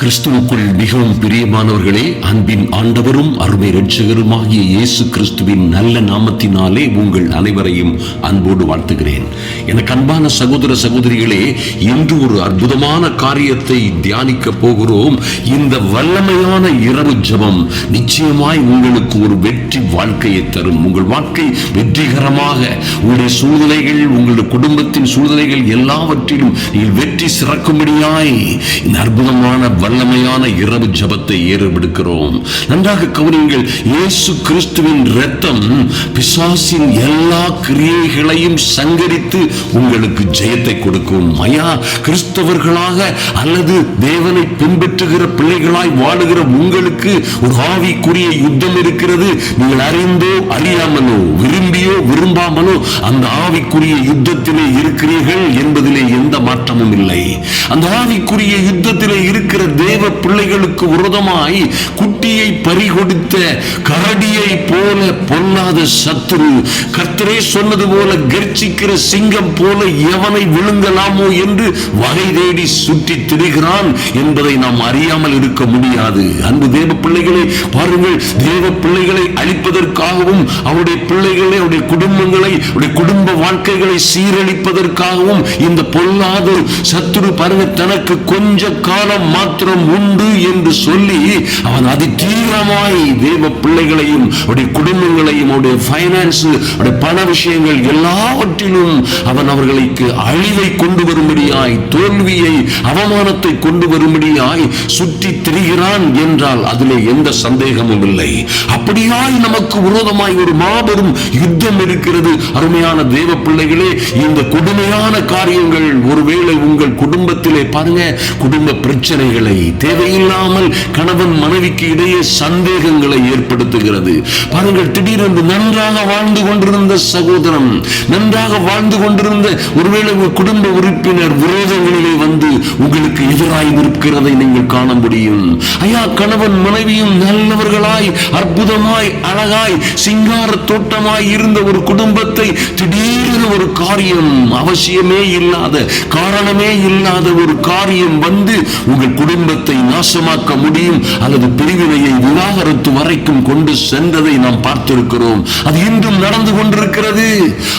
கிறிஸ்துவுக்குள் மிகவும் பிரியமானவர்களே அன்பின் ஆண்டவரும் அருமை ரட்சகருமாகிய இயேசு கிறிஸ்துவின் நல்ல நாமத்தினாலே உங்கள் அனைவரையும் அன்போடு வாழ்த்துகிறேன். எனக்கு அன்பான சகோதர சகோதரிகளே இன்று ஒரு அற்புதமான காரியத்தை தியானிக்க போகிறோம். இந்த வல்லமையான இரவு ஜபம் நிச்சயமாய் உங்களுக்கு ஒரு வெற்றி வாழ்க்கையை தரும். உங்கள் வாழ்க்கை வெற்றிகரமாக உங்களுடைய சூழ்நிலைகள் உங்களுடைய குடும்பத்தின் சூழ்நிலைகள் எல்லாவற்றிலும் நீங்கள் வெற்றி சிறக்கும்படியாய் இந்த அற்புதமான வல்லமையான இரவு ஜபத்தை ஏறெடுக்கிறோம். நன்றாக கவனிங்கள் இயேசு கிறிஸ்துவின் இரத்தம் பிசாசின் எல்லா கிரியைகளையும் சங்கரித்து உங்களுக்கு ஜெயத்தை கொடுக்கும். ஐயா கிறிஸ்தவர்களாக அல்லது தேவனை பின்பற்றுகிற பிள்ளைகளாய் வாழுகிற உங்களுக்கு ஒரு ஆவிக்குரிய யுத்தம் இருக்கிறது. நீங்கள் அறிந்தோ அறியாமலோ விரும்பியோ விரும்பாமலோ அந்த ஆவிக்குரிய யுத்தத்திலே இருக்கிறீர்கள் என்பதிலே எந்த மாற்றமும் இல்லை. அந்த ஆவிக்குரிய யுத்தத்திலே இருக்கிற தேவ பிள்ளைகளுக்கு விரோதமாய் குட்டியை பறிகொடுத்த கரடியை போல பொல்லாத சத்துரு. கர்த்தரே சொன்னது போல கர்ச்சிக்கிற சிங்கம் போல எவனை விழுங்கலாமோ என்று வகை தேடி சுற்றி திரிகிறான் என்பதை நாம் அறியாமல் இருக்க முடியாது. அன்பு தேவ பிள்ளைகளை பாருங்கள் தேவ பிள்ளைகளை அழிப்பதற்காகவும் அவருடைய பிள்ளைகளை அவருடைய குடும்பங்களை அவருடைய குடும்ப வாழ்க்கைகளை சீரழிப்பதற்காகவும் இந்த பொல்லாத சத்துரு பாருங்க தனக்கு கொஞ்ச காலம் மாத்திரம் உண்டு என்று சொல்லி அவன் அதி தீவிரமாய் தேவ பிள்ளைகளையும் அவருடைய குடும்பங்களையும் அவருடைய பைனான்ஸ் அவருடைய பண விஷயங்கள் எல்லாவற்றிலும் அவன் அவர்களுக்கு அழிவை கொண்டு வரும்படியாய் தோல்வியை அவமானத்தை கொண்டு வரும்படியாய் சுற்றி திரிகிறான் என்றால் அதிலே எந்த சந்தேகமும் இல்லை. அப்படியாய் நமக்கு விரோதமாய் ஒரு மாபெரும் யுத்தம் இருக்கிறது. அருமையான தேவ பிள்ளைகளே இந்த கொடுமையான காரியங்கள் ஒருவேளை உங்கள் குடும்பத்திலே பாருங்க குடும்ப பிரச்சனைகளை தேவை தேவையில்லாமல் கணவன் மனைவிக்கு இடையே சந்தேகங்களை ஏற்படுத்துகிறது. பாருங்கள் திடீரென்று நன்றாக வாழ்ந்து கொண்டிருந்த சகோதரம் நன்றாக வாழ்ந்து கொண்டிருந்த ஒருவேளை உங்கள் குடும்ப உறுப்பினர் விரோதங்களிலே வந்து உங்களுக்கு எதிராய் இருக்கிறதை நீங்கள் காண முடியும். ஐயா கணவன் மனைவியும் நல்லவர்களாய் அற்புதமாய் அழகாய் சிங்கார தோட்டமாய் இருந்த ஒரு குடும்பத்தை திடீரென ஒரு காரியம் அவசியமே இல்லாத காரணமே இல்லாத ஒரு காரியம் வந்து உங்கள் குடும்ப குடும்பத்தை நாசமாக்க முடியும் அல்லது பிரிவினையை விவாகரத்து வரைக்கும் கொண்டு சென்றதை நாம் பார்த்திருக்கிறோம். அது இன்றும் நடந்து கொண்டிருக்கிறது.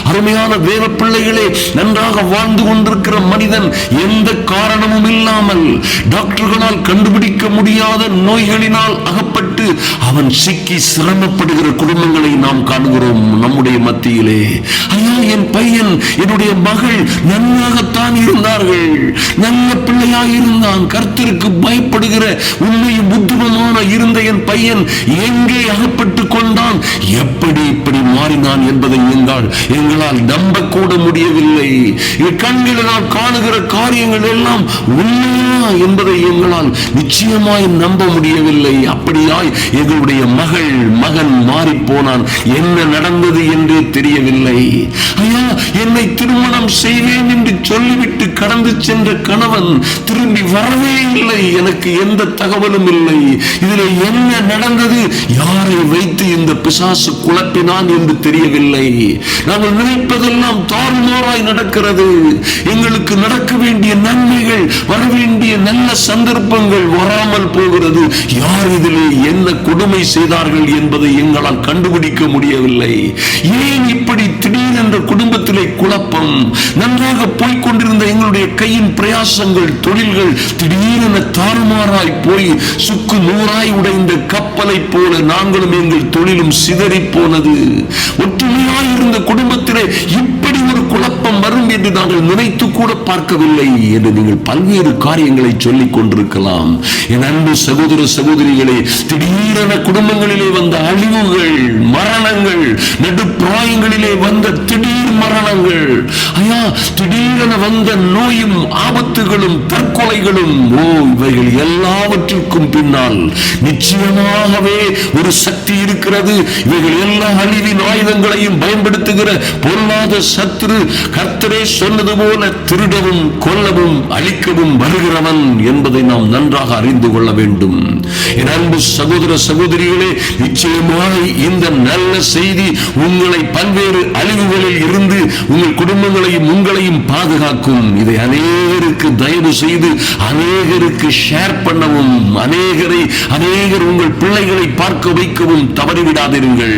அருமையான தேவ பிள்ளைகளே நன்றாக வாழ்ந்து கொண்டிருக்கிற மனிதன் எந்த காரணமும் இல்லாமல் டாக்டர்களால் கண்டுபிடிக்க முடியாத நோய்களினால் அகப்பட்டு அவன் சிக்கி சிரமப்படுகிற குடும்பங்களை நாம் காண்கிறோம் நம்முடைய மத்தியிலே. ஐயா என் பையன் என்னுடைய மகள் நன்றாகத்தான் இருந்தார்கள். நல்ல பிள்ளையாக இருந்தான் கர்த்தருக்கு பயப்படுகிற உண்மையும் புத்திமமான இருந்த என் பையன் எங்கே அகப்பட்டு கொண்டான்? எப்படி இப்படி மாறினான் என்பதை நீங்கள் எங்களால் நம்ப கூட முடியவில்லை. என் கண்களினால் காணுகிற காரியங்கள் எல்லாம் உண்மையா என்பதை எங்களால் நிச்சயமாய் நம்ப முடியவில்லை. அப்படியாய் எங்களுடைய மகள் மகன் மாறி போனான். என்ன நடந்தது என்றே தெரியவில்லை. ஐயா என்னை திருமணம் செய்வேன் என்று சொல்லிவிட்டு கடந்து சென்ற கணவன் திரும்பி வரவே இல்லை. எனக்கு எந்த தகவலும் இல்லை. இதில் என்ன நடந்தது? யாரை வைத்து இந்த பிசாசு குழப்பினான் என்று தெரியவில்லை. நாங்கள் நினைப்பதெல்லாம் தாறுமாறாய் நடக்கிறது. எங்களுக்கு நடக்க வேண்டிய நன்மைகள் வர வேண்டிய நல்ல சந்தர்ப்பங்கள் வராமல் போகிறது. யார் இதிலே என்ன கொடுமை செய்தார்கள் என்பதை எங்களால் கண்டுபிடிக்க முடியவில்லை. ஏன் இப்படி திடீரென்ற குடும்பத்திலே குழப்பம்? நன்றாக போய்கொண்டிருந்த எங்களுடைய கையின் பிரயாசங்கள் தொழில்கள் திடீரென தாறுமாறாய் போய் சுக்கு நூறாய் உடைந்த கப்பலை போல நாங்களும் எங்கள் தொழிலும் சிதறி போனது ஒற்றுமையாய் இருந்த குடும்பத்திலே இப்படி ஒரு குழப்பம் வரும் என்று நாங்கள் நினைத்து கூட பார்க்கவில்லை என்று நீங்கள் பல்வேறு காரியங்களை சொல்லிக் கொண்டிருக்கலாம். என் அன்பு சகோதர சகோதரிகளே திடீரென குடும்பங்களிலே வந்த அழிவுகள் மரணங்கள் நடுப்பிராயங்களிலே வந்த திடீர் மரணங்கள் ஐயா திடீரென வந்த நோயும் ஆபத்துகளும் தற்கொலைகளும் ஓ இவைகள் எல்லாவற்றிற்கும் பின்னால் நிச்சயமாகவே ஒரு சக்தி இருக்கிறது. இவைகள் எல்லா அழிவின் ஆயுதங்களையும் பயன்படுத்துகிற பொல்லாத சத்துரு கர்த்தரே சொன்னது போல திருடவும் கொல்லவும் அழிக்கவும் வருகிறவன் என்பதை நாம் நன்றாக அறிந்து கொள்ள வேண்டும். என் அன்பு சகோதர சகோதரிகளே நிச்சயமாக இந்த நல்ல செய்தி உங்களை பல்வேறு அழிவுகளில் இருந்து உங்கள் குடும்பங்களையும் உங்களையும் பாதுகாக்கும். இதை அநேகருக்கு தயவு செய்து அநேகருக்கு ஷேர் பண்ணவும் அநேகரை அநேகர் உங்கள் பிள்ளைகளை பார்க்க வைக்கவும் தவறிவிடாதிருங்கள்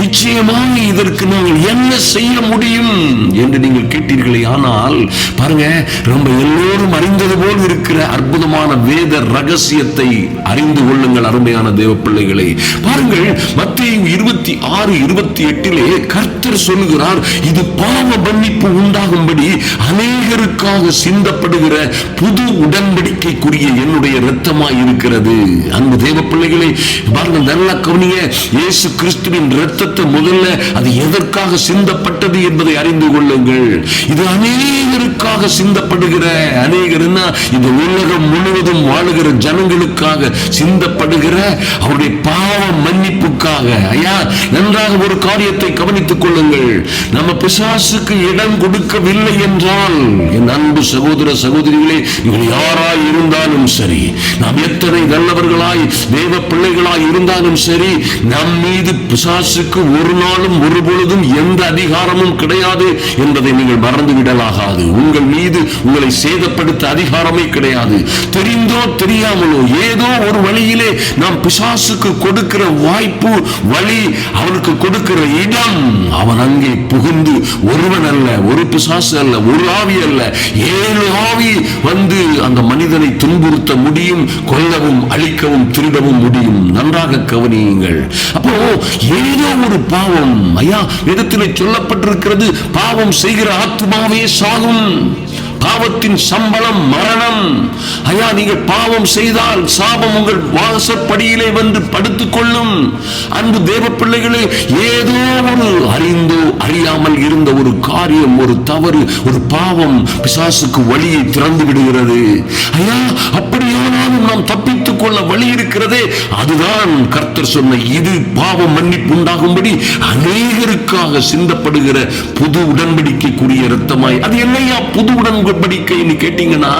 நிச்சயமாக இதற்கு நாங்கள் என்ன செய்ய முடியும் என்று நீங்கள் கேட்டீர்களே ஆனால் பாருங்க ரொம்ப எல்லோரும் அறிந்தது போல் இருக்கிற அற்புதமான வேத ரகசியத்தை அறிந்து கொள்ளுங்கள் அருமையான தேவ பிள்ளைகளை. பாருங்கள் மத்திய இருபத்தி ஆறு இருபத்தி எட்டிலே கர்த்தர் சொல்லுகிறார் இது பாவ மன்னிப்பு உண்டாகும்படி அநேகருக்காக சிந்தப்படுகிற புது உடன்படிக்கைக்குரிய என்னுடைய இரத்தமாய் இருக்கிறது. அன்பு தேவ பிள்ளைகளை பாருங்கள் நல்ல கவனிய இயேசு கிறிஸ்துவின் இரத்தத்தை முதல்ல அது எதற்காக சிந்தப்பட்டது என்பதை அறிந்து கொள்ளுங்கள். இது அநேகருக்காக சிந்தப்படுகிற அநேகர்னா இந்த உலகம் முழுவதும் வாழுகிற ஜனங்களுக்காக சிந்தப்படுகிற அவருடைய பாவ மன்னிப்புக்காக. ஐயா நன்றாக ஒரு காரியத்தை கவனித்துக் கொள்ளுங்கள். நம்ம பிசாசுக்கு இடம் கொடுக்கவில்லை என்றால் என் அன்பு சகோதர சகோதரிகளே நீங்கள் யாராய் இருந்தாலும் இருந்தாலும் சரி நாம் எத்தனை நல்லவர்களாய் தேவ பிள்ளைகளாய் இருந்தாலும் சரி நம் மீது பிசாசுக்கு ஒரு நாளும் ஒரு பொழுதும் எந்த அதிகாரமும் கிடையாது என்பதை நீங்கள் மறந்து விடலாகாது உங்கள் மீது உங்களை சேதப்படுத்த அதிகாரமே கிடையாது. தெரிந்தோ தெரியாமலோ ஏதோ ஒரு வழியிலே நாம் பிசாசுக்கு கொடுக்கிற வாய்ப்பு வழி அவனுக்கு கொடுக்கிற இடம் அவன் அங்கே புகுந்து ஒருவன் அல்ல ஒரு பிசாசு அல்ல ஒரு ஆவி அல்ல. ஏழு ஆவி வந்து அந்த மனிதனை துன்பு துன்புறுத்த முடியும் கொல்லவும் அழிக்கவும் திருடவும் முடியும். நன்றாக கவனியுங்கள். அப்போ ஏதோ ஒரு பாவம் ஐயா இடத்திலே சொல்லப்பட்டிருக்கிறது பாவம் செய்கிற ஆத்மாவே சாகும். பாவத்தின் சம்பளம் மரணம். ஐயா நீங்கள் பாவம் செய்தால் சாபம் உங்கள் வாசப்படியிலே வந்து படுத்துக் கொள்ளும். அன்பு தேவ பிள்ளைகளே ஏதோ ஒரு அறிந்தோ அறியாமல் இருந்த ஒரு காரியம் ஒரு தவறு ஒரு பாவம் பிசாசுக்கு வழியை திறந்து விடுகிறது. ஐயா அப்படியா நாம் தப்பித்துக் கொள்ள வழி இருக்கிறதே. அதுதான் கர்த்தர் சொன்ன இது பாவம் மன்னிப்பு உண்டாகும்படி அநேகருக்காக சிந்தப்படுகிற புது உடன்படிக்கைக்குரிய இரத்தமாய். அது என்னையா புது உடன்படிக்கைன்னு கேட்டீங்கன்னா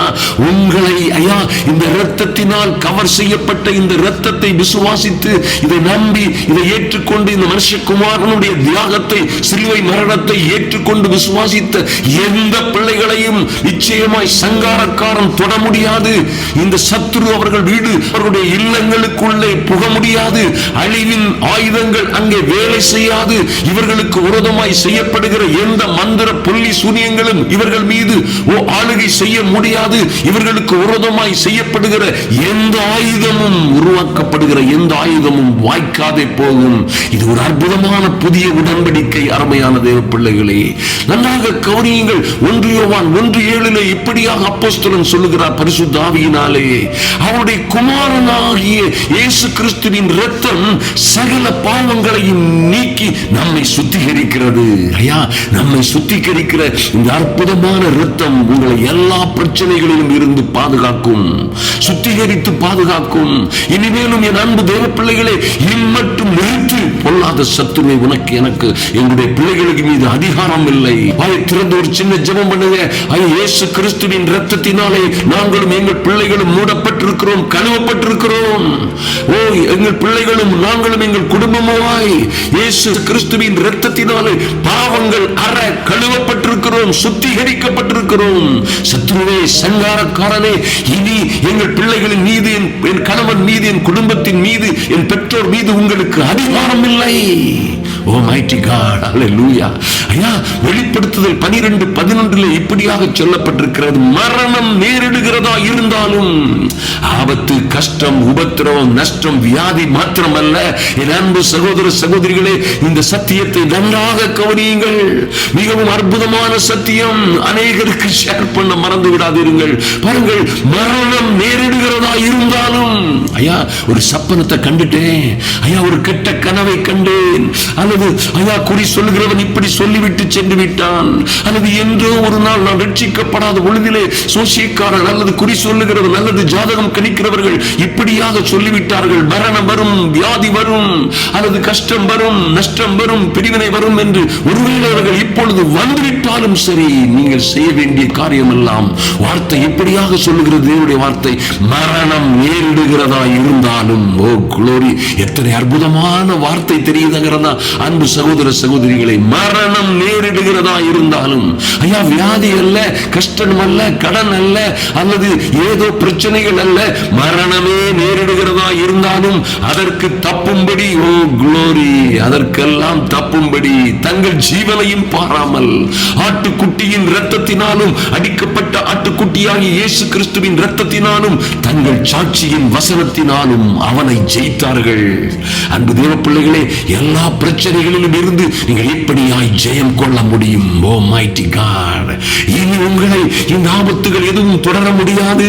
உங்களை ஐயா இந்த இரத்தத்தினால் கவர் செய்யப்பட்ட இந்த இரத்தத்தை விசுவாசித்து இதை நம்பி இதை ஏற்றுக்கொண்டு இந்த மனுஷகுமாரனுடைய தியாகத்தை சிலுவை மரணத்தை ஏற்றுக்கொண்டு விசுவாசித்த எந்த பிள்ளைகளையும் நிச்சயமாய் சங்காரக்காரன் தொட முடியாது. இந்த சத்துரு அவர்கள் வீடு அவர்களுடைய இல்லங்களுக்குள்ளே புக முடியாது. அழிவின் ஆயுதங்கள் அங்கே வேலை செய்யாது. இவர்களுக்கு விரோதமாய் செய்யப்படுகிற எந்த மந்திர புள்ளி சூனியங்களும் இவர்கள் மீது ஓ ஆளுகை செய்ய முடியாது. இவர்களுக்கு விரோதமாய் செய்யப்படுகிற எந்த ஆயுதமும் உருவாக்கப்படுகிற எந்த ஆயுதமும் வாய்க்காதே போகும். இது ஒரு அற்புதமான புதிய உடன்படிக்கை அருமையான தேவ பிள்ளைகளே. நன்றாக கவனியுங்கள். ஒன்று யோவான் ஒன்று ஏழிலே இப்படியாக அப்போஸ்தலன் சொல்லுகிறார் பரிசுத்தாவியினாலே அவருடைய குமாரனாகிய இயேசு கிறிஸ்துவின் ரத்தம் சகல பாவங்களையும் நீக்கி நம்மை சுத்திகரிக்கிறது. ஐயா நம்மை சுத்திகரிக்கிற இந்த அற்புதமான ரத்தம் உங்களை எல்லா பிரச்சனைகளிலும் இருந்து பாதுகாக்கும் சுத்திகரித்து பாதுகாக்கும். இனிமேலும் என் அன்பு தேவ பிள்ளைகளை இம்மட்டும் நிறுத்து பொல்லாத சத்துருவை உனக்கு எனக்கு. எங்களுடைய பிள்ளைகளுக்கு மீது அதிகாரம் இல்லை. அதை திறந்து ஒரு சின்ன ஜெபம் பண்ணுங்க. ஐயா இயேசு கிறிஸ்துவின் ரத்தத்தினாலே நாங்களும் எங்கள் பிள்ளைகளும் மூடப்பட்டிருக்கிறோம் கழுவப்பட்டிருக்கிறோம். ஓ எங்கள் பிள்ளைகளும் நாங்களும் எங்கள் குடும்பமாய் இயேசு கிறிஸ்துவின் ரத்தத்தினாலே பாவங்கள் அற கழுவப்பட்டிருக்கிறோம் சுத்திகரிக்கப்பட்டிருக்கிறோம். சத்ருவே சங்காரக்காரனே இனி எங்கள் பிள்ளைகளின் மீது என் கணவன் மீது என் குடும்பத்தின் மீது என் பெற்றோர் மீது உங்களுக்கு அதிகாரம் இல்லை. see. ஓ மைட்டி காட் அல்லேலூயா ஐயா வெளிப்படுத்துதல் 12 பதினொன்றில் இப்படியாக சொல்லப்பட்டிருக்கிறது. மரணம் நேரிடுகிறதா இருந்தாலும் ஆபத்து கஷ்டம் உபத்திரவம் நஷ்டம் வியாதி மாத்திரமல்ல. என் அன்பு சகோதர சகோதரிகளே இந்த சத்தியத்தை நன்றாக கவனியுங்கள். மிகவும் அற்புதமான சத்தியம். அநேகருக்கு ஷேர் பண்ண மறந்து விடாதீர்கள். பாருங்கள் மரணம் நேரிடுகிறதா இருந்தாலும் ஐயா ஒரு சப்பனத்தை கண்டுட்டேன். ஐயா ஒரு கெட்ட கனவை கண்டேன். அல்லது ஐயா குறி சொல்லுகிறவன் இப்படி சொல்லிவிட்டு சென்று விட்டான். அல்லது என்றோ ஒரு நாள் நான் ரட்சிக்கப்படாத பொழுதிலே சோசியக்காரன் அல்லது குறி சொல்லுகிறவன் அல்லது ஜாதகம் கணிக்கிறவர்கள் இப்படியாக சொல்லிவிட்டார்கள். மரணம் வரும் வியாதி வரும் அல்லது கஷ்டம் வரும் நஷ்டம் வரும் பிரிவினை வரும் என்று ஒருவேளை அவர்கள் இப்பொழுது வந்துவிட்டாலும் சரி நீங்கள் செய்ய வேண்டிய காரியம் எல்லாம் வார்த்தை எப்படியாக சொல்லுகிறது தேவனுடைய வார்த்தை? மரணம் நேரிடுகிறதா இருந்தாலும் ஓ குளோரி எத்தனை அற்புதமான வார்த்தை தெரியுதுங்கிறதா அன்பு சகோதர சகோதரிகளை மரணம் நேரிடுகிறதா இருந்தாலும் ஐயா வியாதி அல்ல கஷ்டம் அல்ல கடன் அல்ல அல்லது ஏதோ பிரச்சனைகள் அல்ல மரணமே நேரிடுகிறதா இருந்தாலும் அதற்கு தப்பும்படி ஓ குளோரி அதற்கெல்லாம் தப்பும்படி தங்கள் ஜீவனையும் பாராமல் ஆட்டுக்குட்டியின் இரத்தத்தினாலும் அடிக்கப்பட்ட ஆட்டுக்குட்டியாகிய இயேசு கிறிஸ்துவின் இரத்தத்தினாலும் தங்கள் சாட்சியின் வசனத்தினாலும் அவனை ஜெயித்தார்கள். அன்பு தேவ பிள்ளைகளே எல்லா பிரச்சனை பிரச்சனைகளிலும் இருந்து நீங்கள் எப்படியாய் ஜெயம் கொள்ள முடியும்? ஓ மைட்டி காட் இனி உங்களை இந்த ஆபத்துகள் எதுவும் தொடர முடியாது.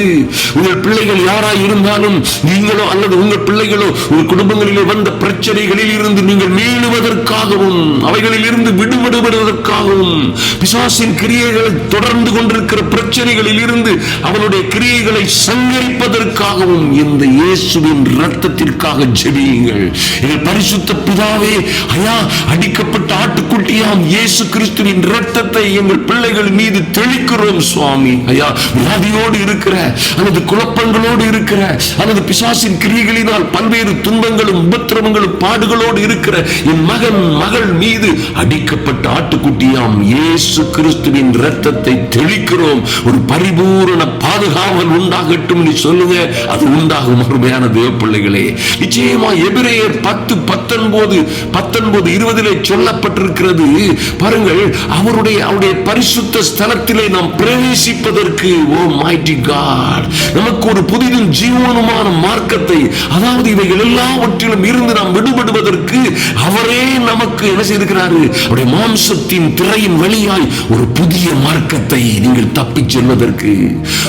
உங்கள் பிள்ளைகள் யாராய் இருந்தாலும் நீங்களோ அல்லது உங்கள் பிள்ளைகளோ உங்கள் குடும்பங்களிலே வந்த பிரச்சனைகளில் இருந்து நீங்கள் மீளுவதற்காகவும் அவைகளில் இருந்து விடுபடுவதற்காகவும் பிசாசின் கிரியைகளை தொடர்ந்து கொண்டிருக்கிற பிரச்சனைகளில் இருந்து அவனுடைய கிரியைகளை சங்கரிப்பதற்காகவும் இந்த இயேசுவின் ரத்தத்திற்காக ஜெபியுங்கள். எங்கள் பரிசுத்த பிதாவே ஐயா அடிக்கப்பட்ட ஆட்டுக்குட்டி ஐயாம் இயேசு கிறிஸ்துவின் ரத்தத்தை எங்கள் பிள்ளைகள் மீது தெளிக்கிறோம் சுவாமி. ஐயா வியாதியோடு இருக்கிற அல்லது குழப்பங்களோடு இருக்கிற அல்லது பிசாசின் கிரிகளினால் பல்வேறு துன்பங்களும் உபத்திரவங்களும் பாடுகளோடு இருக்கிற என் மகன் மகள் மீது அடிக்கப்பட்ட ஆட்டுக்குட்டியாம் இயேசு கிறிஸ்துவின் ரத்தத்தை தெளிக்கிறோம். ஒரு பரிபூரண பாதுகாவல் உண்டாகட்டும் நீ சொல்லுங்க அது உண்டாகும். அருமையான தேவ பிள்ளைகளே நிச்சயமா எபிரேயர் பத்து பத்தொன்பது பத்தொன்பது இருபதிலே சொல்லப்பட்டிருக்கிறது. பாருங்கள் அவருடைய அவருடைய பரிசுத்த ஸ்தலத்திலே நாம் பிரவேசிப்பதற்கு ஓ மைட்டி காட் நமக்கு ஒரு புதிதும் ஜீவனுமான மார்க்கத்தை அதாவது இவைகள் எல்லாவற்றிலும் இருந்து நாம் விடுபடுவதற்கு அவரே நமக்கு என்ன செய்திருக்கிறாரு? அவருடைய மாம்சத்தின் திரையின் வழியாய் ஒரு புதிய மார்க்கத்தை நீங்கள் தப்பிச் செல்வதற்கு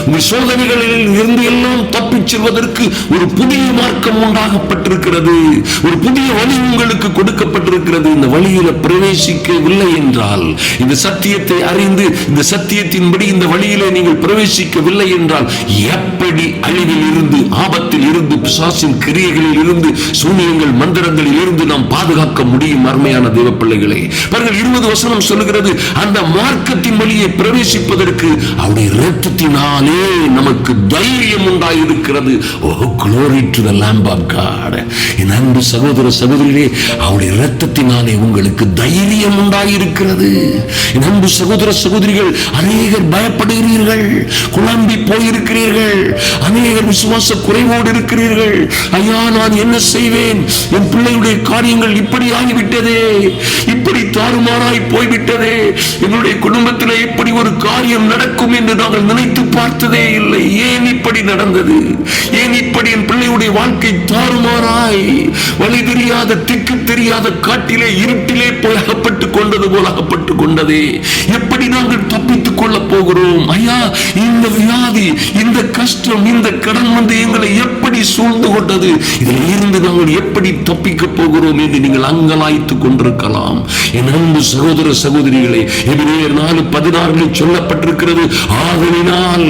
உங்கள் சோதனைகளில் இருந்து எல்லாம் தப்பிச் செல்வதற்கு ஒரு புதிய மார்க்கம் உண்டாகப்பட்டிருக்கிறது. ஒரு புதிய வழி உங்களுக்கு கொடுக்கப்பட்டிருக்கிறது. இந்த வழியில பிரவேசிக்க பிரவேசிக்கவில்லை என்றால் இந்த சத்தியத்தை அறிந்து இந்த சத்தியத்தின்படி இந்த வழியிலே நீங்கள் பிரவேசிக்கவில்லை என்றால் எப்படி அழிவில் இருந்து ஆபத்தில் இருந்து பிசாசின் கிரியைகளில் இருந்து சூனியங்கள் மந்திரங்களில் இருந்து நாம் பாதுகாக்க முடியும் அருமையான தேவ பிள்ளைகளை பாருங்கள் இருபது வசனம் சொல்லுகிறது அந்த மார்க்கத்தின் வழியை பிரவேசிப்பதற்கு அவருடைய இரத்தத்தினாலே நமக்கு தைரியம் உண்டாயிருக்கிறது. ஓ glory to the lamb of God என் அன்பு சகோதர சகோதரிகளே அவருடைய இரத்தத்தினாலே உங்களுக்கு தைரியம் பயம் உண்டாயிருக்கிறது. என் அன்பு சகோதர சகோதரிகள் அநேகர் பயப்படுகிறீர்கள் குழம்பி போயிருக்கிறீர்கள் அநேகர் விசுவாச குறைவோடு இருக்கிறீர்கள். ஐயா நான் என்ன செய்வேன்? என் பிள்ளையுடைய காரியங்கள் இப்படி ஆகிவிட்டதே இப்படி தாறுமாறாய் போய்விட்டதே என்னுடைய குடும்பத்தில் இப்படி ஒரு காரியம் நடக்கும் என்று நாங்கள் நினைத்து பார்த்ததே இல்லை. ஏன் இப்படி நடந்தது? ஏன் இப்படி என் பிள்ளையுடைய வாழ்க்கை தாறுமாறாய். வழி தெரியாத திக்கு தெரியாத காட்டிலே இருட்டிலே போய் அகப்பட்டு கொண்டது போல அகப்பட்டு கொண்டதே. எப்படி நாங்கள் தப்பித்துக் கொள்ள போகிறோம்? ஐயா இந்த வியாதி இந்த கஷ்டம் இந்த கடன் வந்து எங்களை எப்படி சூழ்ந்து கொண்டது? இதில் இருந்து நாங்கள் எப்படி தப்பிக்க போகிறோம் என்று நீங்கள் அங்கலாய்த்துக் கொண்டிருக்கலாம். என் அன்பு சகோதர சகோதரிகளே எபிரேயர் நாலு பதினாறில் சொல்லப்பட்டிருக்கிறது ஆதலினால்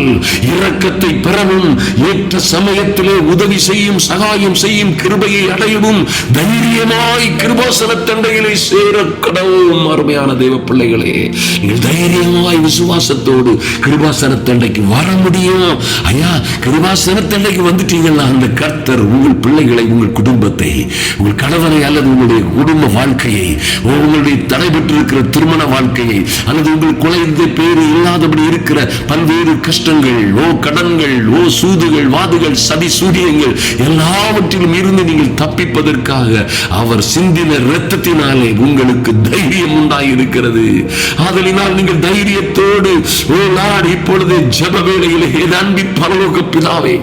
இரக்கத்தை பெறவும் ஏற்ற சமயத்திலே உதவி செய்யும் சகாயம் செய்யும் கிருபையை அடையவும் தைரியமாய் கிருபாசன தண்டைகளை சேர கடவும் அருமையான தெய்வ பிள்ளைகளே. நீங்கள் தைரியமாய் விசுவாசத்தோடு கிருபாசன தண்டைக்கு வர முடியும். ஐயா கிருபாசன தண்டைக்கு வந்துட்டீங்கன்னா அந்த கர்த்தர் உங்கள் பிள்ளைகளை உங்கள் குடும்பத்தை உங்கள் கணவனை அல்லது உங்களுடைய குடும்ப வாழ்க்கையை உங்களுடைய தடைபட்டிருக்கிற திருமண வாழ்க்கையை அல்லது உங்கள் குழந்தை பேரு இல்லாதபடி இருக்கிற பல்வேறு கஷ்டங்கள் ஓ கடன்கள் ஓ சூதுகள் வாதுகள் சதி சூரியங்கள் எல்லாவற்றிலும் இருந்து நீங்கள் தப்பிப்பதற்காக அவர் சிந்தின இரத்தத்தினாலே உங்களுக்கு தைரியம் உண்டாயிருக்கிறது. ஆதலினால் நீங்கள் தைரியத்தோடு ஓ நாடு இப்பொழுது ஜப வேளையிலே என் அன்பின் பரலோக பிதாவே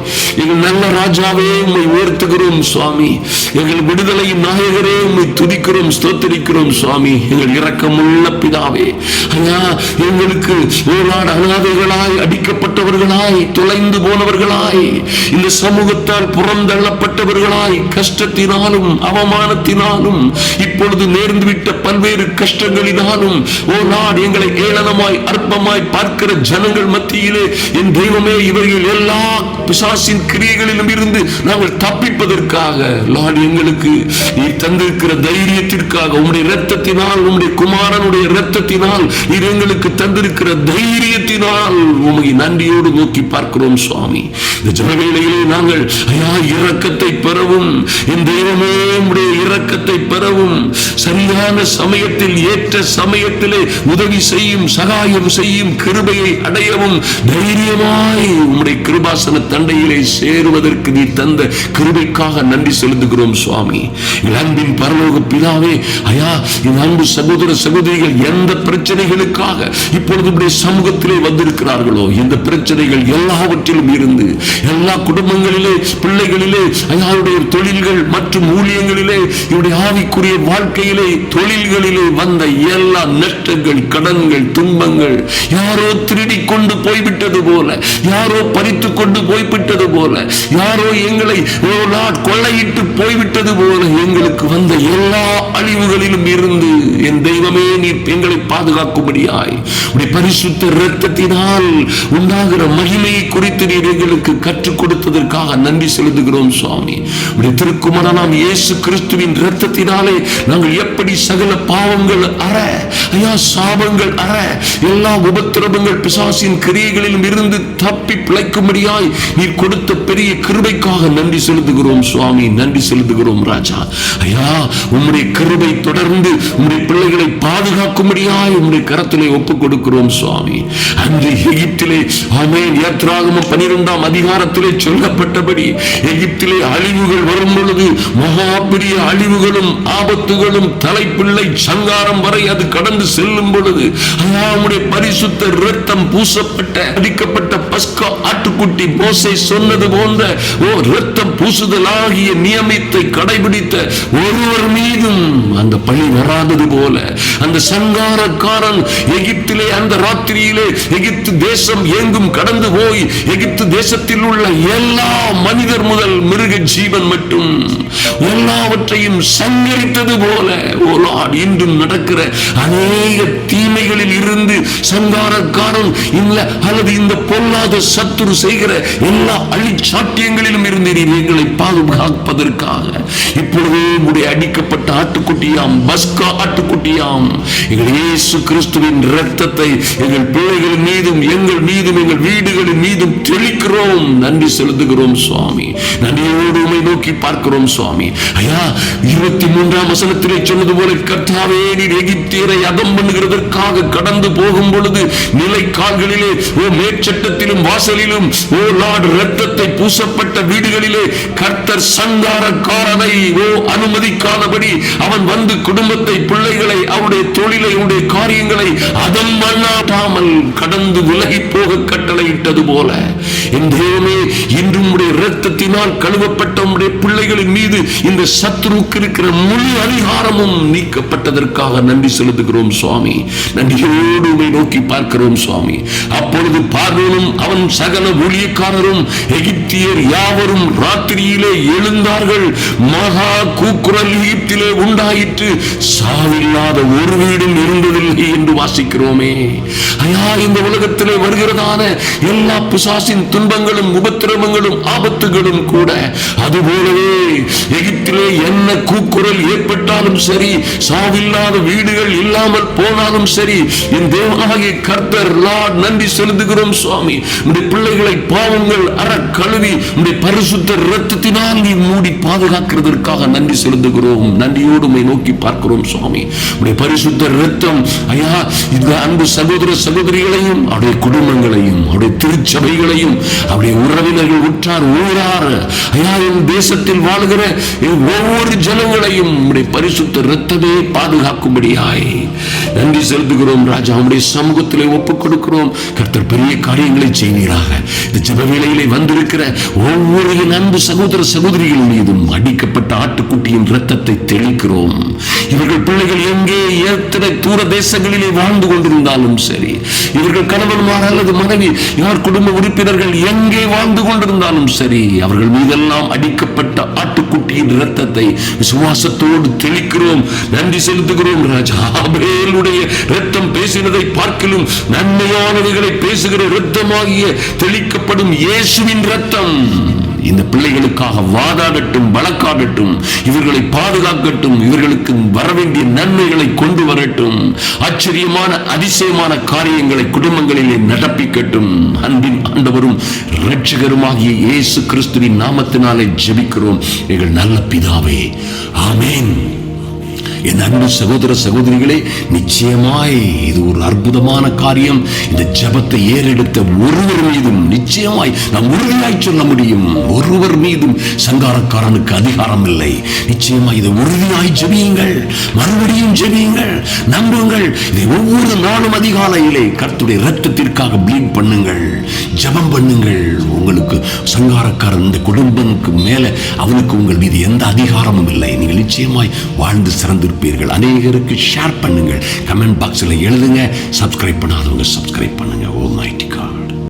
எங்கள் நல்ல ராஜாவே உம்மை உயர்த்துகிறோம் சுவாமி. எங்கள் விடுதலையின் நாயகரே துதிக்கிறோம் ஸ்தோத்தரிக்கிறோம் சுவாமி. எங்கள் இரக்கமுள்ள பிதாவே. ஐயா எங்களுக்கு ஒரு நாடு அனாதைகளாய் அடிக்கப்பட்டவர்களாய் தொலைந்து போனவர்களாய் இந்த சமூகத்தால் புறந்தள்ளப்பட்டவர்களாய் கஷ்டத்தினாலும் அவமானத்தினாலும் இப்பொழுது நேர்ந்துவிட்ட பல்வேறு கஷ்டங்களினாலும் ஓ நாடு எங்களை ஏளனமாய் அற்பமாய் பார்க்கிற ஜனங்கள் மத்தியிலே என் தெய்வமே இவர்கள் எல்லா பிசாசின் கிரியைகளிலும் இருந்து நாங்கள் தப்பிப்பதற்காக. லார்ட் எங்களுக்கு நீ தந்திருக்கிற தைரியத்திற்காக உம்முடைய இரத்தத்தினால் உம்முடைய குமாரனுடைய இரத்தத்தினால் நீர் எங்களுக்கு தந்திருக்கிற தைரியத்தினால் உம்மை நன்றியோடு நோக்கி பார்க்கிறோம் சுவாமி. இந்த ஜனவேளையிலே நாங்கள் ஐயா இரக்கத்தை பெறவும் என் தெய்வமே உடைய இரக்கத்தை பெறவும் சரியான சமயத்தில் ஏற்ற சமயத்திலே உதவி செய்யும் சகாயம் செய்யும் கிருபையை அடையவும் தைரியமாய் உம்முடைய கிருபாசனத்தை தண்டையிலே சேருவதற்கு நீ தந்த கிருபைக்காக நன்றி செலுத்துகிறோம் சுவாமி. அன்பின் பரலோக பிதாவே ஐயா என் அன்பு சகோதர சகோதரிகள் எந்த பிரச்சனைகளுக்காக இப்பொழுது உடைய சமூகத்திலே வந்திருக்கிறார்களோ இந்த பிரச்சனைகள் எல்லாவற்றிலும் இருந்து எல்லா குடும்பங்களிலே பிள்ளைகளிலே ஐயாவுடைய தொழில்கள் மற்றும் ஊழியங்களிலே இவருடைய ஆவிக்குரிய வாழ்க்கையிலே தொழில்களிலே வந்த எல்லா நஷ்டங்கள் கடன்கள் துன்பங்கள் யாரோ திருடி கொண்டு போய்விட்டது போல யாரோ பறித்து கொண்டு போய் போய்விட்டது போல. யாரோ எங்களை கொள்ளையிட்டு போய்விட்டது போல எங்களுக்கு வந்த எல்லா அழிவுகளிலும் இருந்து என் தெய்வமே நீ எங்களை பாதுகாக்கும்படியாய். உடைய பரிசுத்த இரத்தத்தினால் உண்டாகிற மகிமையை குறித்து நீர் எங்களுக்கு கற்றுக் கொடுத்ததற்காக நன்றி செலுத்துகிறோம் சுவாமி. உடைய திருக்குமரனாம் இயேசு கிறிஸ்துவின் இரத்தத்தினாலே நாங்கள் எப்படி சகல பாவங்கள் அற ஐயா சாபங்கள் அற எல்லா உபத்திரவங்கள் பிசாசின் கிரியைகளிலும் இருந்து தப்பி பிழைக்கும்படியாய் நீர் கொடுத்த பெரிய கிருபைக்காக நன்றி செலுத்துகிறோம் சுவாமி. நன்றி செலுத்துகிறோம் ராஜா. ஐயா உம்முடைய கிருபை தொடர்ந்து உம்முடைய பிள்ளைகளை பாதுகாக்கும்படியாய் உம்முடைய கரத்திலே ஒப்புக் கொடுக்கிறோம் சுவாமி. அன்று எகிப்திலே ஆமேன் யாத்ராகம பனிரெண்டாம் அதிகாரத்திலே சொல்லப்பட்டபடி எகிப்திலே அழிவுகள் வரும் பொழுது மகா பெரிய அழிவுகளும் ஆபத்துகளும் தலைப்பிள்ளை சங்காரம் வரை அது கடந்து செல்லும் பொழுது ஐயா உம்முடைய பரிசுத்த இரத்தம் பூசப்பட்ட அடிக்கப்பட்ட பஸ்கா ஆட்டுக்குட்டி மோசை மோசை சொன்னது போன்ற ஓ இரத்தம் பூசுதலாகிய நியமித்தை கடைபிடித்த ஒருவர் மீதும் அந்த பழி வராதது போல அந்த சங்காரக்காரன் எகிப்திலே அந்த ராத்திரியிலே எகிப்து தேசம் எங்கும் கடந்து போய் எகிப்து தேசத்தில் உள்ள எல்லா மனிதர் முதல் மிருக ஜீவன் மட்டும் எல்லாவற்றையும் சங்கரித்தது போல ஓ இன்றும் நடக்கிற அநேக தீமைகளில் இருந்து சங்காரக்காரன் இல்ல அல்லது இந்த பொல்லாத சத்துரு செய்கிற எல்லா அழிச்சாட்டியங்களிலும் இருந்து நீர் எங்களை பாதுகாப்பதற்காக. இப்பொழுதே உடைய அடிக்கப்பட்ட ஆட்டுக்குட்டியாம் பஸ்கா ஆட்டுக்குட்டியாம் எங்கள் இயேசு கிறிஸ்துவின் இரத்தத்தை எங்கள் பிள்ளைகள் மீதும் எங்கள் மீதும் எங்கள் வீடுகளின் மீதும் தெளிக்கிறோம். நன்றி செலுத்துகிறோம் சுவாமி. நன்றியோடு நோக்கி பார்க்கிறோம் சுவாமி. ஐயா இருபத்தி மூன்றாம் வசனத்திலே சொன்னது போல கர்த்தாவே நீர் எகிப்தியரை அகம் பண்ணுகிறதற்காக கடந்து போகும் பொழுது நிலை கால்களிலே ஓ மேற்சட்டத்திலும் வாசலிலும் ஓ லார்டு ரத்தத்தை பூசப்பட்ட வீடுகளிலே கர்த்தர் சங்காரக்காரனை ஓ அனுமதிக்காதபடி அவன் வந்து குடும்பத்தை பிள்ளைகளை அவருடைய தொழிலை அவருடைய காரியங்களை அதம் பண்ணாமல் கடந்து விலகி போக கட்டளையிட்டது போல. என் தேவனே இன்றும் உடைய இரத்தத்தினால் கழுவப்பட்ட உம்முடைய பிள்ளைகளின் மீது இந்த சத்ருக்கு இருக்கிற முழு அதிகாரமும் நீக்கப்பட்டதற்காக நன்றி செலுத்துகிறோம் சுவாமி. நன்றியோடு உம்மை நோக்கி பார்க்கிறோம் சுவாமி. அப்பொழுது பார்வனும் அவன் சகல ஊழியக்காரரும் எகிப்தியர் யாவரும் ராத்திரியிலே எழுந்தார்கள். மகா கூக்குரல் எகிப்திலே உண்டாயிற்று. சாவில்லாத ஒரு வீடும் இருந்ததில்லை என்று வாசிக்கிறோமே. ஐயா இந்த உலகத்திலே வருகிறதான எல்லா பிசாசின் துன்பங்களும் உபத்திரவங்களும் ஆபத்துகளும் கூட அது போலவே எகிப்திலே என்ன கூக்குரல் ஏற்பட்டாலும் சரி சாவில்லாத வீடுகள் இல்லாமல் போனாலும் சரி என் தேவனாகிய கர்த்தர் லார்ட் நன்றி செலுத்துகிறோம் சுவாமி. உடைய பிள்ளைகளை பாவங்கள் அற கழுவி உடைய பரிசுத்த ரத்தத்தினால் நீ மூடி பாதுகாக்கிறதற்காக நன்றி செலுத்துகிறோம். நன்றியோடு உம்மை நோக்கி பார்க்கிறோம் சுவாமி. உடைய பரிசுத்த ரத்தம் ஐயா இந்த அன்பு சகோதர சகோதரிகளையும் அவருடைய குடும்பங்களையும் அவருடைய திருச்சபைகளையும் அவருடைய உறவினர்கள் உற்றார் ஊரார் ஐயா என் தேசத்தில் வாழ்கிற ஒவ்வொரு ஜனங்களையும் உடைய பரிசுத்த இரத்தமே பாதுகாக்கும்படியாய். நன்றி செலுத்துகிறோம் ராஜா. உடைய சமூகத்திலே ஒப்புக் கொடுக்கிறோம் கர்த்தர் பெரிய காரியங்களை செய்வீராக. இந்த ஜெப வேளையிலே வந்திருக்கிற ஒவ்வொரு அன்பு சகோதர சகோதரிகள் மீதும் அடிக்கப்பட்ட ஆட்டுக்குட்டியின் இரத்தத்தை தெளிக்கிறோம். இவர்கள் பிள்ளைகள் எங்கே எத்தனை தூர தேசங்களிலே வாழ்ந்து கொண்டிருந்தாலும் சரி இவர்கள் கணவன்மார் அல்லது மனைவி யார் குடும்ப உறுப்பினர்கள் எங்கே வாழ்ந்து கொண்டிருந்தாலும் சரி அவர்கள் மீதெல்லாம் அடிக்க அடிக்கப்பட்ட ஆட்டுக்குட்டியின் இரத்தத்தை விசுவாசத்தோடு தெளிக்கிறோம். நன்றி செலுத்துகிறோம் ராஜா. ஆபேலுடைய இரத்தம் பேசினதை பார்க்கலும் நன்மையானவைகளை பேசுகிற இரத்தமாகிய தெளிக்கப்படும் இயேசுவின் இரத்தம். இந்த பிள்ளைகளுக்காக வாதாடட்டும் வழக்காடட்டும் இவர்களை பாதுகாக்கட்டும் இவர்களுக்கு வரவேண்டிய நன்மைகளை கொண்டு வரட்டும் ஆச்சரியமான அதிசயமான காரியங்களை குடும்பங்களிலே நடப்பிக்கட்டும். அன்பின் ஆண்டவரும் இரட்சகருமாகிய இயேசு கிறிஸ்துவின் நாமத்தினாலே ஜெபிக்கிறோம். எங்கள் நல்ல பிதாவே ஆமேன். என் அன்பு சகோதர சகோதரிகளே நிச்சயமாய் இது ஒரு அற்புதமான காரியம். இந்த ஜெபத்தை ஏறெடுத்த ஒருவர் மீதும் நிச்சயமாய் நாம் உறுதியாய் சொல்ல முடியும். ஒருவர் மீதும் சங்காரக்காரனுக்கு அதிகாரம் இல்லை நிச்சயமாய் இதை உறுதியாய் ஜெபியுங்கள். மறுபடியும் ஜெபியுங்கள். நம்புங்கள். இதை ஒவ்வொரு நாளும் அதிகாலையிலே கர்த்துடைய ரத்தத்திற்காக ப்ளீட் பண்ணுங்கள். ஜெபம் பண்ணுங்கள். உங்களுக்கு சங்காரக்காரன் இந்த குடும்பனுக்கு மேல அவனுக்கு உங்கள் மீது எந்த அதிகாரமும் இல்லை. நீங்கள் நிச்சயமாய் வாழ்ந்து சிறந்து சிறந்திருப்பீர்கள் அநேகருக்கு ஷேர் பண்ணுங்கள். கமெண்ட் பாக்ஸில் எழுதுங்க. சப்ஸ்கிரைப் பண்ணாதவங்க சப்ஸ்கிரைப் பண்ணுங்க. ஓ மைட்டி காட்